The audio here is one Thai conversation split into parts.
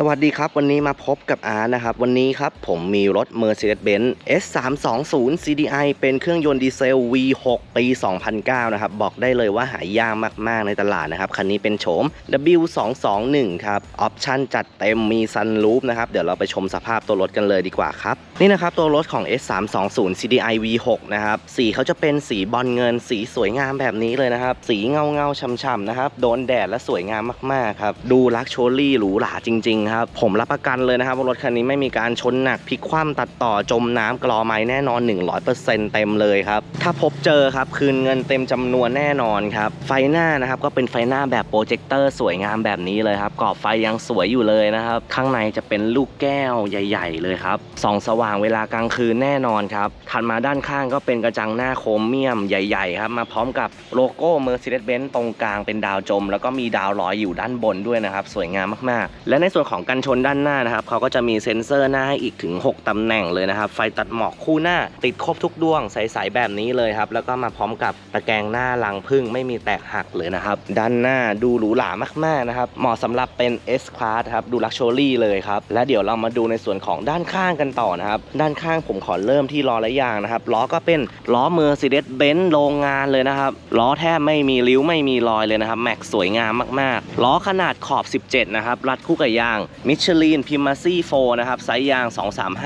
สวัสดีครับ วันนี้มาพบกับอาร์นะครับ วันนี้ครับผมมีรถ Mercedes-Benz S320 CDI เป็นเครื่องยนต์ดีเซล V6 ปี 2009 นะครับ บอกได้เลยว่าหายากมาก ๆ ในตลาดนะครับ คันนี้เป็นโฉม W221 ครับ ออปชั่นจัดเต็มมีซันรูฟนะครับ เดี๋ยวเราไปชมสภาพตัวรถกันเลยดีกว่าครับ นี่นะครับ ตัวรถของ S320 CDI V6 นะครับ สีเขาจะเป็นสีบอลเงินสีสวยงามแบบนี้เลยนะครับ สีเงาเงาช่ำๆนะครับโดนแดดและสวยงามมากๆครับดูลักชัวรี่หรูหราจริง ๆครับ ผมรับประกันเลยนะครับว่ารถคันนี้ไม่มีการชนหนักพลิกคว่ำตัดต่อจมน้ำกรอไม้แน่นอน 100%เต็มเลยครับ ถ้าพบเจอครับคืนเงินเต็มจำนวนแน่นอนครับ ไฟหน้านะครับก็เป็นไฟหน้าแบบโปรเจคเตอร์สวยงามแบบนี้เลยครับกรอบไฟยังสวยอยู่เลยนะครับ ข้างในจะเป็นลูกแก้วใหญ่ ๆ เลยครับส่องสว่างเวลากลางคืนแน่นอนครับถัดมาด้านข้างก็เป็นกระจังหน้าโครเมียมใหญ่ๆครับมาพร้อมกับโลโก้ Mercedes-Benz ตรงกลางเป็นดาวจม แล้วก็มีดาวลอยอยู่ด้านบนด้วยนะครับ สวยงามมากๆ และในส่วนของกันชนด้านหน้านะครับเขาก็จะมีเซ็นเซอร์หน้าให้อีกถึง 6ตำแหน่งเลยนะครับ ไฟตัดหมอกคู่หน้า ติดครบทุกดวงใสๆแบบนี้เลยครับ แล้วก็มาพร้อมกับตะแกรงหน้าลังพึ่งไม่มีแตกหักเลยนะครับ ด้านหน้าดูหรูหรามากๆนะครับ เหมาะสำหรับเป็น S Class ครับ ดูลักชัวรี่เลยครับ และเดี๋ยวเรามาดูในส่วนของด้านข้างกันต่อนะครับ ด้านข้างผมขอเริ่มที่ล้อและยางนะครับ ล้อก็เป็นล้อ Mercedes-Benz โรงงานเลยนะครับ ล้อแทบไม่มีริ้วไม่มีรอยเลยนะครับ แม็กสวยงามมากๆ ล้อขนาดขอบ 17 นะครับ รัดคู่กับยาง Michelin p i m a c y 4นะครับไซส์ยาง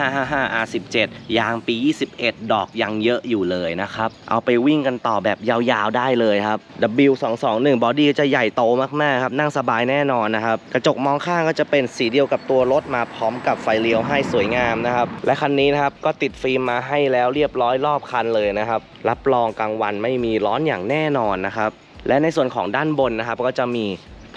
23555 R17 ยางปี 21 ดอกยังเยอะอยู่เลยนะครับ เอาไปวิ่งกันต่อแบบยาวๆได้เลยครับ W221 บอดี้จะใหญ่โตมากๆครับนั่งสบายแน่นอนนะครับ กระจกมองข้างก็จะเป็นสีเดียวกับตัวรถมาพร้อมกับไฟเลี้ยวให้สวยงามนะครับ และคันนี้นะครับก็ติดฟิล์มมาให้แล้วเรียบร้อยรอบคันเลยนะครับรับรองกลางวันไม่มีร้อนอย่างแน่นอนนะครับและในส่วนของด้านบนนะครับก็จะมี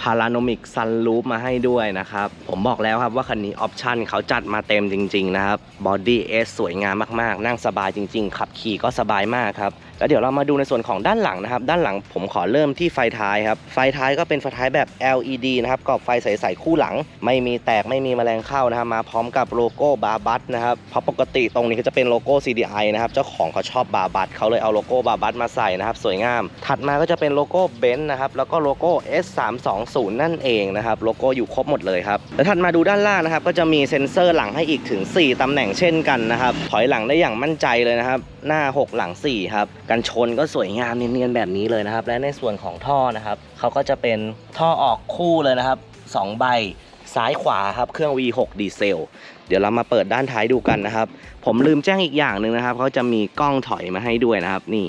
พารานอมิกซันลูปมาให้ด้วยนะครับ ผมบอกแล้วครับว่าคันนี้ออปชันเขาจัดมาเต็มจริง ๆ นะครับบอดี้เอสสวยงามมากๆ นั่งสบายจริง ๆ ขับขี่ก็สบายมากครับ แล้วเดี๋ยวเรามาดูในส่วนของด้านหลังนะครับ ด้านหลังผมขอเริ่มที่ไฟท้ายครับ ไฟท้ายก็เป็นไฟท้ายแบบ LED นะครับกรอบไฟใสๆคู่หลัง ไม่มีแตกไม่มีแมลงเข้านะครับ มาพร้อมกับโลโก้บาบัสนะครับเพราะปกติตรงนี้ก็จะเป็นโลโก้ CDI นะครับ เจ้าของเขาชอบบาบัสเขาเลยเอาโลโก้บาบัสมาใส่นะครับ สวยงาม ถัดมาก็จะเป็นโลโก้เบนซ์นะครับ แล้วก็โลโก้ S320 นั่นเองนะครับ โลโก้อยู่ครบหมดเลยครับ แล้วถัดมาดูด้านล่างนะครับ ก็จะมีเซ็นเซอร์หลังให้อีกถึง 4ตำแหน่งเช่นกันนะครับ ถอยหลังได้อย่างมั่นใจเลยนะครับ หน้า 6 หลัง 4 ครับ กันชนก็สวยงามเนียนๆแบบนี้เลยนะครับ และในส่วนของท่อนะครับเขาก็จะเป็นท่อออกคู่เลยนะครับ 2 ใบซ้ายขวาครับเครื่อง V6 ดีเซล เดี๋ยวเรามาเปิดด้านท้ายดูกันนะครับ ผมลืมแจ้งอีกอย่างหนึ่งนะครับเขาจะมีกล้องถอยมาให้ด้วยนะครับนี่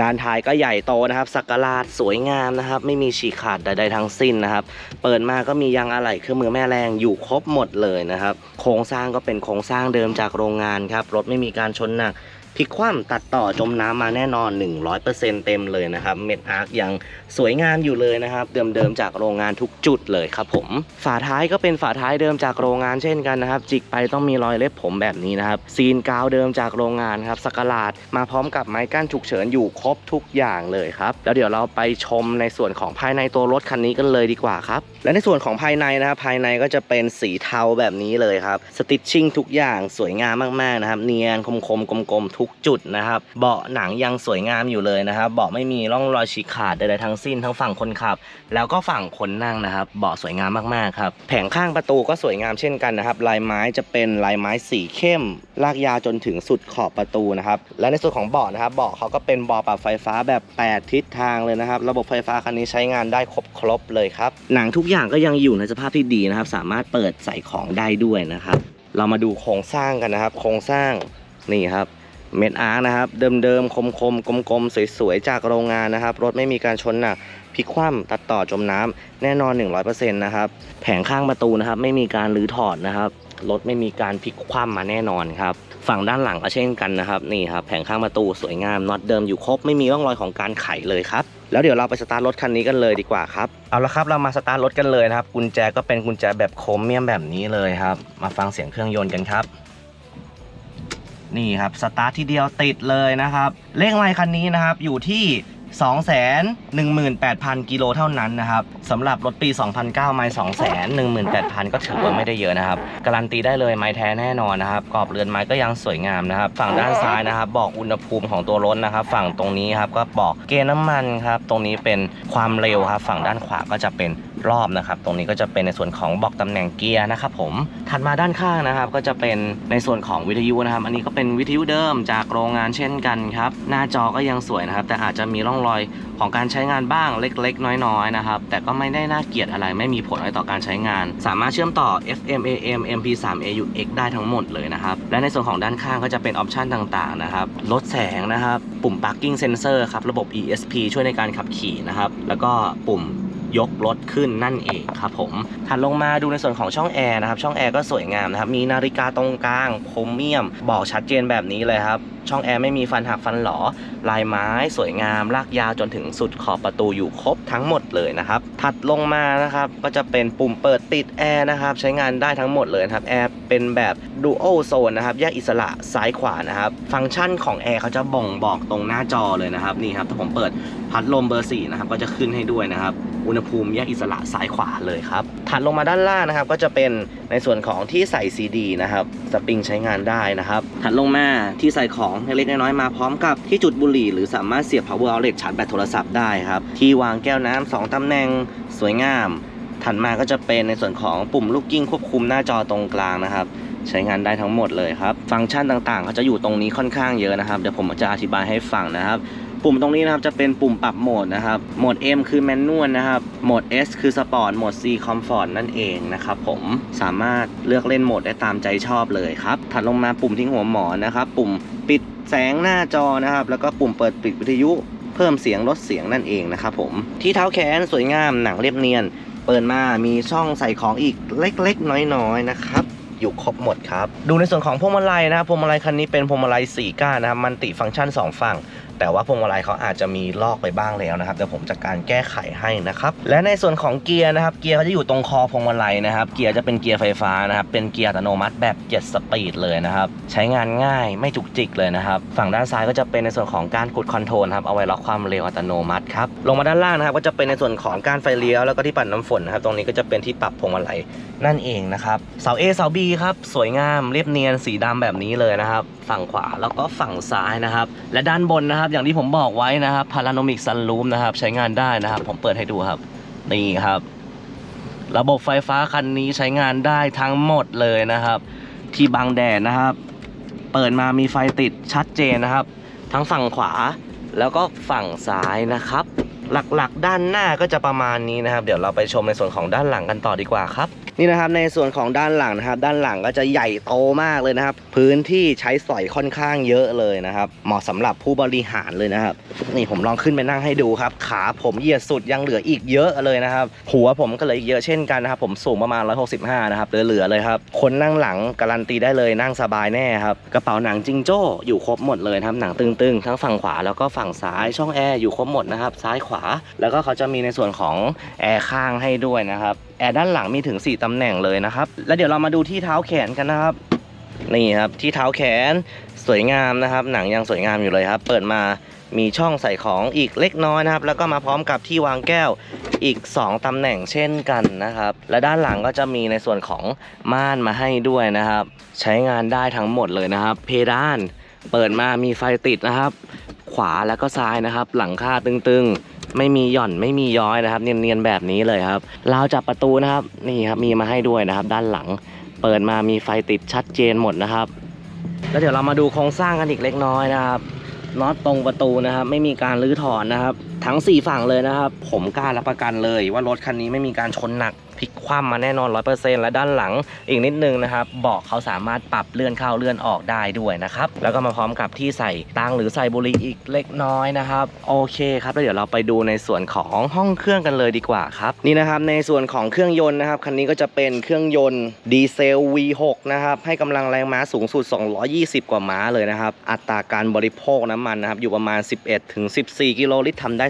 ด้านท้ายก็ใหญ่โตนะครับ สักการาดสวยงามนะครับ ไม่มีฉีกขาดใดๆทั้งสิ้นนะครับ เปิดมาก็มียางอะไหล่เครื่องมือแม่แรงอยู่ครบหมดเลยนะครับ โครงสร้างก็เป็นโครงสร้างเดิมจากโรงงานครับ รถไม่มีการชนหนัก พลิกคว่ำตัดต่อจมน้ำมาแน่นอน 100%เต็มเลยนะครับ เม็ดอาร์คยังสวยงามอยู่เลยนะครับ เดิมๆจากโรงงานทุกจุดเลยครับผม ฝาท้ายก็เป็นฝาท้ายเดิมจากโรงงานเช่นกันนะครับ จิกไปต้องมีรอยเล็บผมแบบนี้นะครับ ซีนกาวเดิมจากโรงงานครับสกลาดมาพร้อมกับไม้กั้นฉุกเฉินอยู่ครบทุกอย่างเลยครับ แล้วเดี๋ยวเราไปชมในส่วนของภายในตัวรถคันนี้กันเลยดีกว่าครับ และในส่วนของภายในนะครับภายในก็จะเป็นสีเทาแบบนี้เลยครับ สติชชิ่งทุกอย่างสวยงามมากๆนะครับ เนียนคมๆกลมๆทุกจุดนะครับ เบาะหนังยังสวยงามอยู่เลยนะครับ เบาะไม่มีร่องรอยฉีกขาดใดๆทั้งสิ้นทั้งฝั่งคนขับ แล้วก็ฝั่งคนนั่งนะครับ เบาะสวยงามมากๆครับ แผงข้างประตูก็สวยงามเช่นกันนะครับ ลายไม้จะเป็นลายไม้สีเข้ม ลากยาวจนถึงสุดขอบประตูนะครับ และในส่วนของเบาะนะครับ เบาะเขาก็เป็นเบาะปรับไฟฟ้าแบบ 8 ทิศทางเลยนะครับ ระบบไฟฟ้าคันนี้ใช้งานได้ครบครบเลยครับ หนังทุกอย่างก็ยังอยู่ในสภาพที่ดีนะครับ สามารถเปิดใส่ของได้ด้วยนะครับ เรามาดูโครงสร้างกันนะครับ โครงสร้างนี่ครับ เม็ดอาร์คนะครับ เดิมๆ คมๆ กลมๆ สวยๆ จากโรงงานนะครับ รถไม่มีการชนหนักพลิกคว่ำตัดต่อจมน้ำแน่นอน 100%นะครับ แผงข้างประตูนะครับ ไม่มีการรื้อถอดนะครับ รถไม่มีการพลิกคว่ำมาแน่นอนครับ ฝั่งด้านหลังก็เช่นกันนะครับ นี่ครับ แผงข้างประตูสวยงาม น็อตเดิมอยู่ครบ ไม่มีร่องรอยของการไขเลยครับแล้วเดี๋ยวเราไปสตาร์ทรถคันนี้กันเลยดีกว่าครับ เอาละครับเรามาสตาร์ทรถกันเลยนะครับ กุญแจก็เป็นกุญแจแบบโครเมียมแบบนี้เลยครับ มาฟังเสียงเครื่องยนต์กันครับ นี่ครับสตาร์ททีเดียวติดเลยนะครับ เลขไมล์คันนี้นะครับอยู่ที่ 218,000 กิโลเท่านั้นนะครับ สำหรับรถปี 2009 ไมล์2 1 8 0 0 0 ก็ถือว่าไม่ได้เยอะนะครับ การันตีได้เลยไม้แท้แน่นอนนะครับ กรอบเรือนไม้ก็ยังสวยงามนะครับ ฝั่งด้านซ้ายนะครับ บอกอุณหภูมิของตัวรถนะครับ ฝั่งตรงนี้ครับก็บอกเกณฑ์น้ำมันครับ ตรงนี้เป็นความเร็วครับ ฝั่งด้านขวาก็จะเป็นรอบนะครับ ตรงนี้ก็จะเป็นในส่วนของบอกตำแหน่งเกียร์นะครับผม ถัดมาด้านข้างนะครับ ก็จะเป็นในส่วนของวิทยุนะครับ อันนี้ก็เป็นวิทยุเดิมจากโรงงานเช่นกันครับ หน้าจอก็ยังสวยนะครับ แต่อาจจะมีร่องรอยของการใช้งานบ้างเล็ก ๆ น้อยๆนะครับ แต่ก็ไม่ได้น่าเกลียดอะไร ไม่มีผลอะไรต่อการใช้งาน สามารถเชื่อมต่อ FM AM MP3 AUX ได้ทั้งหมดเลยนะครับ และในส่วนของด้านข้างก็จะเป็นออปชันต่างๆนะครับ ลดแสงนะครับ ปุ่ม parking sensor ครับ ระบบ ESP ช่วยในการขับขี่นะครับ แล้วก็ปุ่ม ยกรถขึ้นนั่นเองครับผมถัดลงมาดูในส่วนของช่องแอร์นะครับ ช่องแอร์ก็สวยงามนะครับ มีนาฬิกาตรงกลางโครเมียม บอกชัดเจนแบบนี้เลยครับ ช่องแอร์ไม่มีฟันหักฟันหลอ ลายไม้สวยงาม ลากยาวจนถึงสุดขอบประตูอยู่ครบทั้งหมดเลยนะครับ ถัดลงมานะครับ ก็จะเป็นปุ่มเปิดติดแอร์นะครับ ใช้งานได้ทั้งหมดเลยครับแอร์ เป็นแบบ Dual Zone นะครับแยกอิสระซ้ายขวานะครับ ฟังก์ชันของแอร์เขาจะบ่งบอกตรงหน้าจอเลยนะครับนี่ครับถ้าผมเปิดพัดลมเบอร์4นะครับก็จะขึ้นให้ด้วยนะครับอุณหภูมิแยกอิสระซ้ายขวาเลยครับถัดลงมาด้านล่างนะครับ ก็จะเป็นในส่วนของที่ใส่ซีดีนะครับสปริงใช้งานได้นะครับ ถัดลงมาที่ใส่ของเล็กๆน้อยๆมาพร้อมกับที่จุดบุหรี่หรือสามารถเสียบ power outlet ชาร์จแบตโทรศัพท์ได้ครับที่วางแก้วน้ำสองตำแหน่งสวยงาม ถัดมาก็จะเป็นในส่วนของปุ่มลูกกิ้งควบคุมหน้าจอตรงกลางนะครับ ใช้งานได้ทั้งหมดเลยครับ ฟังก์ชันต่างๆเขาจะอยู่ตรงนี้ค่อนข้างเยอะนะครับ เดี๋ยวผมจะอธิบายให้ฟังนะครับ ปุ่มตรงนี้นะครับจะเป็นปุ่มปรับโหมดนะครับ โหมด M คือแมนนวลนะครับ โหมด S คือสปอร์ต โหมด C คอมฟอร์ตนั่นเองนะครับผม สามารถเลือกเล่นโหมดได้ตามใจชอบเลยครับ ถัดลงมาปุ่มทิ้งหัวหมอนนะครับ ปุ่มปิดแสงหน้าจอนะครับ แล้วก็ปุ่มเปิดปิดวิทยุ เพิ่มเสียงลดเสียงนั่นเองนะครับผม ที่เท้าแขนสวยงามหนังเรียบเนียน เปิดมามีช่องใส่ของอีกเล็กๆ น้อยๆนะครับอยู่ครบหมดครับ ดูในส่วนของพวงมาลัยนะครับพวงมาลัยคันนี้เป็นพวงมาลัย4ก้านนะครับมันติฟังก์ชัน 2 ฝั่งแต่ว่าพวงมาลัยเขาอาจจะมีลอกไปบ้างแล้วนะครับเดี๋ยวผมจัดการแก้ไขให้นะครับและในส่วนของเกียร์นะครับเกียร์เขาจะอยู่ตรงคอพวงมาลัยนะครับเกียร์จะเป็นเกียร์ไฟฟ้านะครับเป็นเกียร์อัตโนมัติแบบ 7 สปีดเลยนะครับใช้งานง่ายไม่จุกจิกเลยนะครับฝั่งด้านซ้ายก็จะเป็นในส่วนของการกดคอนโทรลครับเอาไว้ล็อกความเร็วอัตโนมัติครับลงมาด้านล่างนะครับก็จะเป็นในส่วนของการไฟเลี้ยวแล้วก็ที่ปัดน้ำฝนนะครับตรงนี้ก็จะเป็นที่ปรับพวงมาลัยนั่นเองนะครับเสา A เสา B ครับสวยงามเรียบเนียนสีดำแบบนี้เลยนะครับฝั่งขวาแล้วก็ฝั่งซ้ายนะครับและด้านบนนะครับับ อย่างที่ผมบอกไว้นะครับพาราโนมิกซันลูมนะครับ ใช้งานได้นะครับ ผมเปิดให้ดูครับ นี่ครับ ระบบไฟฟ้าคันนี้ใช้งานได้ทั้งหมดเลยนะครับ ที่บังแดดนะครับ เปิดมามีไฟติดชัดเจนนะครับ ทั้งฝั่งขวาแล้วก็ฝั่งซ้ายนะครับ หลักๆ ด้านหน้าก็จะประมาณนี้นะครับ เดี๋ยวเราไปชมในส่วนของด้านหลังกันต่อดีกว่าครับ นี่นะครับในส่วนของด้านหลังนะครับ ด้านหลังก็จะใหญ่โตมากเลยนะครับ พื้นที่ใช้สอยค่อนข้างเยอะเลยนะครับ เหมาะสำหรับผู้บริหารเลยนะครับ นี่ผมลองขึ้นไปนั่งให้ดูครับ ขาผมเหยียดสุดยังเหลืออีกเยอะเลยนะครับ หัวผมก็เหลยอีกเยอะเช่นกันนะครับ ผมสูงประมาณ 165 นะครับเหลือๆเลยครับ คนนั่งหลังการันตีได้เลยนั่งสบายแน่ครับกระเป๋าหนังจิงโจ้อยู่ครบหมดเลยนะครับหนังตึงๆ ทั้งฝั่งขวาแล้วก็ฝั่งซ้ายช่องแอร์อยู่ครบหมดนะครับซ้ายขวาแล้วก็เขาจะมีในส่วนของแอร์ข้างให้ด้วยนะครับแอร์ด้านหลังมีถึง 4ตำแหน่งเลยนะครับ แล้วเดี๋ยวเรามาดูที่เท้าแขนกันนะครับนี่ครับที่เท้าแขนสวยงามนะครับ หนังยังสวยงามอยู่เลยครับ เปิดมามีช่องใส่ของอีกเล็กน้อยนะครับ แล้วก็มาพร้อมกับที่วางแก้วอีก 2ตำแหน่งเช่นกันนะครับ และด้านหลังก็จะมีในส่วนของม่านมาให้ด้วยนะครับ ใช้งานได้ทั้งหมดเลยนะครับ เพดานเปิดมามีไฟติดนะครับ ขวาแล้วก็ซ้ายนะครับ หลังคาตึงๆ ไม่มีหย่อนไม่มีย้อยนะครับ เนียนๆแบบนี้เลยครับราวจับประตูนะครับนี่ครับมีมาให้ด้วยนะครับ ด้านหลัง เปิดมามีไฟติดชัดเจนหมดนะครับ แล้วเดี๋ยวเรามาดูโครงสร้างกันอีกเล็กน้อยนะครับน็อตตรงประตูนะครับ ไม่มีการรื้อถอนนะครับ ทั้ง 4 ฝั่งเลยนะครับ ผมกล้ารับประกันเลยว่ารถคันนี้ไม่มีการชนหนัก พลิกคว่ำมาแน่นอน 100%และด้านหลังอีกนิดนึงนะครับเบาะเขาสามารถปรับเลื่อนเข้าเลื่อนออกได้ด้วยนะครับ แล้วก็มาพร้อมกับที่ใส่ตังหรือใส่บุหรี่อีกเล็กน้อยนะครับ โอเคครับแล้วเดี๋ยวเราไปดูในส่วนของห้องเครื่องกันเลยดีกว่าครับ นี่นะครับในส่วนของเครื่องยนต์นะครับคันนี้ก็จะเป็นเครื่องยนต์ดีเซล V6 นะครับให้กำลังแรงม้าสูงสุด 220 กว่าม้าเลยนะครับ อัตราการบริโภคน้ำมันนะครับอยู่ประมาณ 11ถึง14 กิโลลิตรทำได้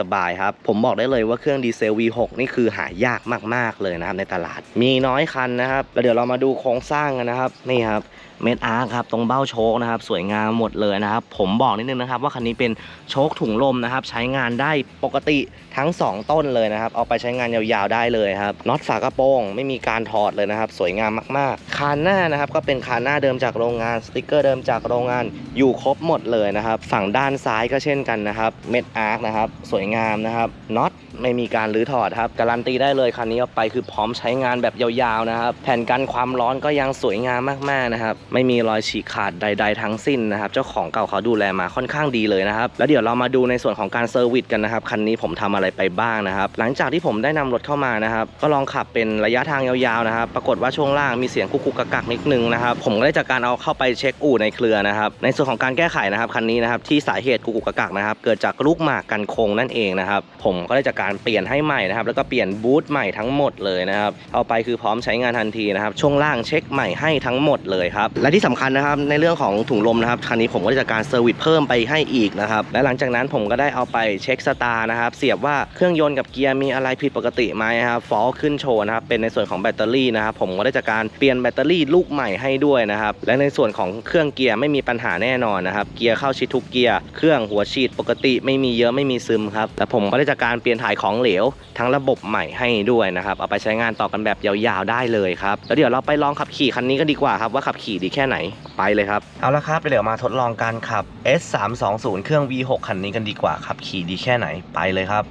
สบายๆครับผมบอกได้เลยว่าเครื่องดีเซล V6 นี่คือหายากมากๆเลยนะครับในตลาด มีน้อยคันนะครับแล้วเดี๋ยวเรามาดูโครงสร้างกันนะครับนี่ครับ เม็ดอาร์คครับตรงเบ้าโชคนะครับสวยงามหมดเลยนะครับ ผมบอกนิดนึงนะครับว่าคันนี้เป็นโชคถุงลมนะครับ ใช้งานได้ปกติทั้ง 2 ต้นเลยนะครับ เอาไปใช้งานยาวๆได้เลยครับน็อตฝากระโปรงไม่มีการถอดเลยนะครับ สวยงามมากๆ คานหน้านะครับก็เป็นคานหน้าเดิมจากโรงงานสติกเกอร์เดิมจากโรงงานอยู่ครบหมดเลยนะครับ ฝั่งด้านซ้ายก็เช่นกันนะครับเม็ดอาร์คนะครับสวยงามนะครับน็อตไม่มีการรื้อถอดครับการันตีได้เลยคันนี้เอาไปคือพร้อมใช้งานแบบยาวๆนะครับ แผ่นกันความร้อนก็ยังสวยงามมากๆนะครับไม่มีรอยฉีกขาดใด ๆ ทั้งสิ้นนะครับ เจ้าของเก่าเขาดูแลมาค่อนข้างดีเลยนะครับ แล้วเดี๋ยวเรามาดูในส่วนของการเซอร์วิสกันนะครับ คันนี้ผมทำอะไรไปบ้างนะครับ หลังจากที่ผมได้นำรถเข้ามานะครับ ก็ลองขับเป็นระยะทางยาวๆนะครับ ปรากฏว่าช่วงล่างมีเสียงกุกกุกกักนิดนึงนะครับ ผมก็ได้จากการเอาเข้าไปเช็คอู่ในเครือนะครับ ในส่วนของการแก้ไขนะครับคันนี้นะครับที่สาเหตุกุกกุกกักกักนะครับ เกิดจากลูกหมากกันโคงนั่นเองนะครับ ผมก็ได้จากการเปลี่ยนให้ใหม่นะครับ แล้วก็เปลี่ยนบูทใหม่ทั้งหมดเลยนะครับ เอาไปคือพร้อมใช้งานทันทีนะครับ ช่วงล่างเช็คใหม่ให้ทั้งหมดเลยครับและที่สำคัญนะครับในเรื่องของถุงลมนะครับคันนี้ผมก็ได้จากการเซอร์วิสเพิ่มไปให้อีกนะครับและหลังจากนั้นผมก็ได้เอาไปเช็คสตาร์นะครับเสียบว่าเครื่องยนต์กับเกียร์มีอะไรผิดปกติไหมครับฟอลขึ้นโชว์นะครับเป็นในส่วนของแบตเตอรี่นะครับผมก็ได้จากการเปลี่ยนแบตเตอรี่ลูกใหม่ให้ด้วยนะครับและในส่วนของเครื่องเกียร์ไม่มีปัญหาแน่นอนนะครับเกียร์เข้าชิดทุกเกียร์เครื่องหัวฉีดปกติไม่มีเยอะไม่มีซึมครับและผมก็ได้จากการเปลี่ยนถ่ายของเหลวทั้งระบบใหม่ให้ด้วยนะครับเอาไปใช้งานต่อกันแบบยาวๆได้เลยครับแล้วเดี๋ยวเราไปลองขับขี่คันนี้กันดีกว่าครับว่าขับขี่ดีแค่ไหนไปเลยครับ เอาละครับเดี๋ยวมาทดลองการขับ S 3 2 0 เครื่อง V6 คันนี้กันดีกว่าขับขี่ดีแค่ไหนไปเลยครับ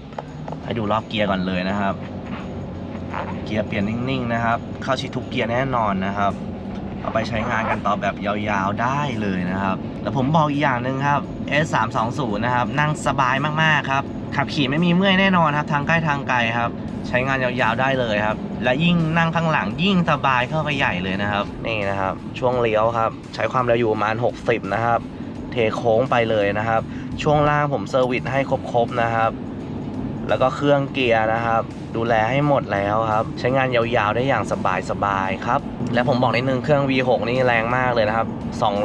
ให้ดูรอบเกียร์ก่อนเลยนะครับ เกียร์เปลี่ยนนิ่งๆนะครับ เข้าชิดทุกเกียร์แน่นอนนะครับ เอาไปใช้งานกันต่อแบบยาวๆได้เลยนะครับ แล้วผมบอกอีกอย่างหนึ่งครับ S 3 2 0 นะครับนั่งสบายมากๆครับ ขับขี่ไม่มีเมื่อยแน่นอนครับทางใกล้ทางไกลครับ ใช้งานยาวๆได้เลยครับ และยิ่งนั่งข้างหลังยิ่งสบายเข้าไปใหญ่เลยนะครับ นี่นะครับ ช่วงเลี้ยวครับ ใช้ความเร็วอยู่ประมาณ 60 นะครับ เทโค้งไปเลยนะครับ ช่วงล่างผมเซอร์วิสให้ครบๆนะครับ แล้วก็เครื่องเกียร์นะครับ ดูแลให้หมดแล้วครับ ใช้งานยาวๆได้อย่างสบายๆครับ และผมบอกนิดนึงเครื่อง V6 นี่แรงมากเลยนะครับ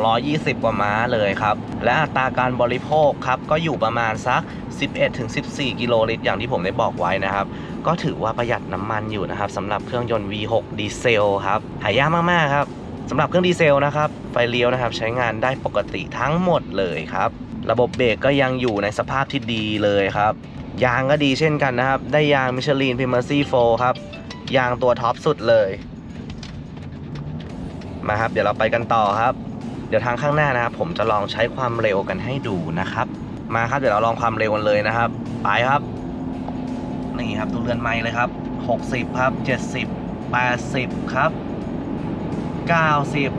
220 กว่าม้าเลยครับ และอัตราการบริโภคครับ ก็อยู่ประมาณสัก 11-14 กิโลลิตรอย่างที่ผมได้บอกไว้นะครับ ก็ถือว่าประหยัดน้ำมันอยู่นะครับสำหรับเครื่องยนต์ V6 ดีเซลครับหายากมากๆครับสำหรับเครื่องดีเซลนะครับ ไฟเลี้ยวนะครับ ใช้งานได้ปกติทั้งหมดเลยครับ ระบบเบรกก็ยังอยู่ในสภาพที่ดีเลยครับ ยางก็ดีเช่นกันนะครับ ได้ยางมิชลินพิม e r ซี่โฟครับ ยางตัวท็อปสุดเลย มาครับ เดี๋ยวเราไปกันต่อครับ เดี๋ยวทางข้างหน้านะครับผมจะลองใช้ความเร็วกันให้ดูนะครับ มาครับเดี๋ยวเราลองความเร็วกันเลยนะครับ ไปครับ นี่ครับดูเรือนไม้เลยครับ 60 ครับ 70 80 ครับ 90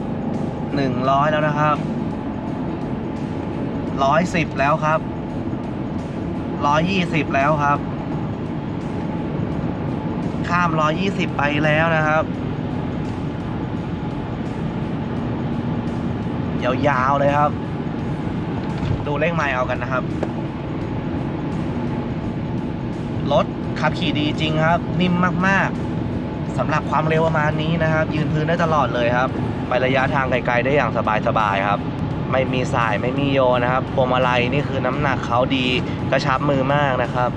100 แล้วนะครับ 110 แล้วครับ 120 แล้วครับ ข้าม 120 ไปแล้วนะครับยาวๆเลยครับ ดูเลขไมล์เอากันนะครับ รถขับขี่ดีจริงครับ นิ่มมากๆสำหรับความเร็วประมาณนี้นะครับ ยืนพื้นได้ตลอดเลยครับ ไประยะทางไกลๆได้อย่างสบายๆครับ ไม่มีสายไม่มีโยนะครับพวงมาลัยนี่คือน้ำหนักเขาดีกระชับมือมากนะครับ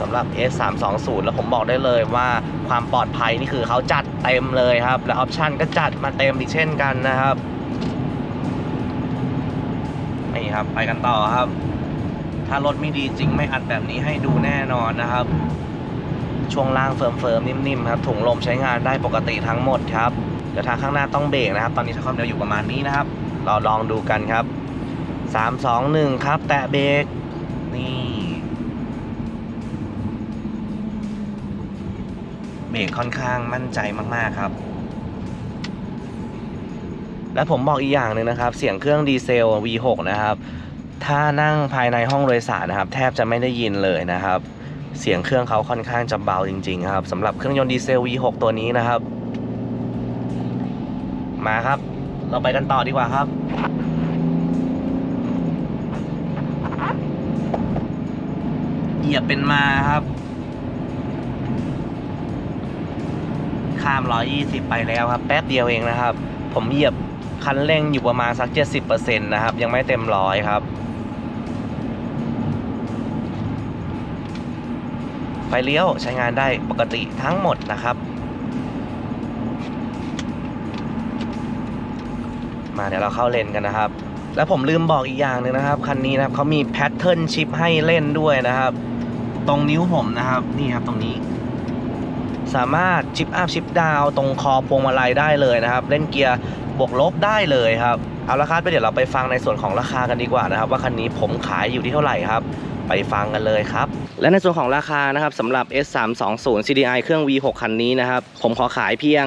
สำหรับ S 3 2 0แล้วผมบอกได้เลยว่าความปลอดภัยนี่คือเขาจัดเต็มเลยครับ และออปชั่นก็จัดมาเต็มอีกเช่นกันนะครับนี่ครับไปกันต่อครับ ถ้ารถไม่ดีจริงไม่อัดแบบนี้ให้ดูแน่นอนนะครับ ช่วงล่างเฟิร์มๆนิ่มๆครับถุงลมใช้งานได้ปกติทั้งหมดครับเดี๋ยวทางข้างหน้าต้องเบรกนะครับ ตอนนี้ความเร็วอยู่ประมาณนี้นะครับ เราลองดูกันครับสามสองหนึ่งครับ แตะเบรกนี่เบรกค่อนข้างมั่นใจมาก ๆ ครับ และผมบอกอีกอย่างหนึ่งนะครับ เสียงเครื่องดีเซล V6 นะครับ ถ้านั่งภายในห้องโดยสารนะครับ แทบจะไม่ได้ยินเลยนะครับ เสียงเครื่องเขาค่อนข้างจะเบาจริง ๆ ครับสำหรับเครื่องยนต์ดีเซล V6 ตัวนี้นะครับ มาครับ เราไปกันต่อดีกว่าครับเหยียบเป็นมาครับ ข้าม 120 ไปแล้วครับ แป๊บเดียวเองนะครับ ผมเหยียบคันเร่งอยู่ประมาณสัก 70%นะครับ ยังไม่เต็มร้อยครับ ไฟเลี้ยวใช้งานได้ปกติทั้งหมดนะครับ มาเดี๋ยวเราเข้าเลนกันนะครับ แล้วผมลืมบอกอีกอย่างหนึ่งนะครับ คันนี้นะครับเขามีแพทเทิร์นชิปให้เล่นด้วยนะครับ ตรงนิ้วผมนะครับ นี่ครับตรงนี้ สามารถชิปอัพชิปดาวตรงคอพวงมาลัยได้เลยนะครับ เล่นเกียร์บวกลบได้เลยครับ เอาละครับไปเดี๋ยวเราไปฟังในส่วนของราคากันดีกว่านะครับ ว่าคันนี้ผมขายอยู่ที่เท่าไหร่ครับ ไปฟังกันเลยครับ และในส่วนของราคานะครับสำหรับ S320 CDI เครื่อง V6 คันนี้นะครับ ผมขอขายเพียง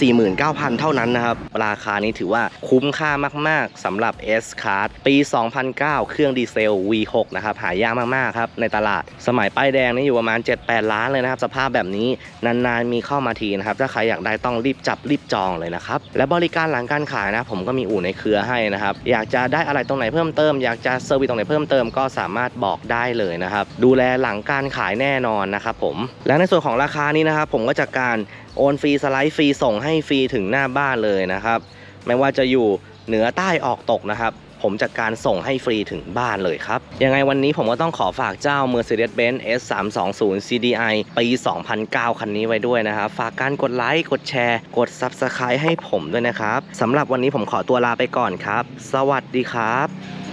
649,000 เท่านั้นนะครับ ราคานี้ถือว่าคุ้มค่ามาก ๆสำหรับ S Card ปี 2009 เครื่องดีเซล V6 นะครับ หายากมาก ๆ ครับ ในตลาดสมัยป้ายแดงนี่อยู่ประมาณ 7-8 ล้านเลยนะครับ สภาพแบบนี้นาน ๆ มีเข้ามาทีนะครับ ถ้าใครอยากได้ต้องรีบจับรีบจองเลยนะครับ และบริการหลังการขายนะผมก็มีอู่ในเครือให้นะครับอยากจะได้อะไรตรงไหนเพิ่มเติมอยากจะเซอร์วิสตรงไหนเพิ่มเติมก็สามารถบอกบอกได้เลยนะครับ ดูแลหลังการขายแน่นอนนะครับผม และในส่วนของราคานี้นะครับ ผมก็จะการโอนฟรีสไลด์ฟรีส่งให้ฟรีถึงหน้าบ้านเลยนะครับ ไม่ว่าจะอยู่เหนือใต้ออกตกนะครับผมจัดการส่งให้ฟรีถึงบ้านเลยครับ ยังไงวันนี้ผมก็ต้องขอฝากเจ้า Mercedes-Benz S320 CDI ปี 2009 คันนี้ไว้ด้วยนะครับ ฝากการกดไลค์ กดแชร์ กด Subscribe ให้ผมด้วยนะครับ สำหรับวันนี้ผมขอตัวลาไปก่อนครับ สวัสดีครับ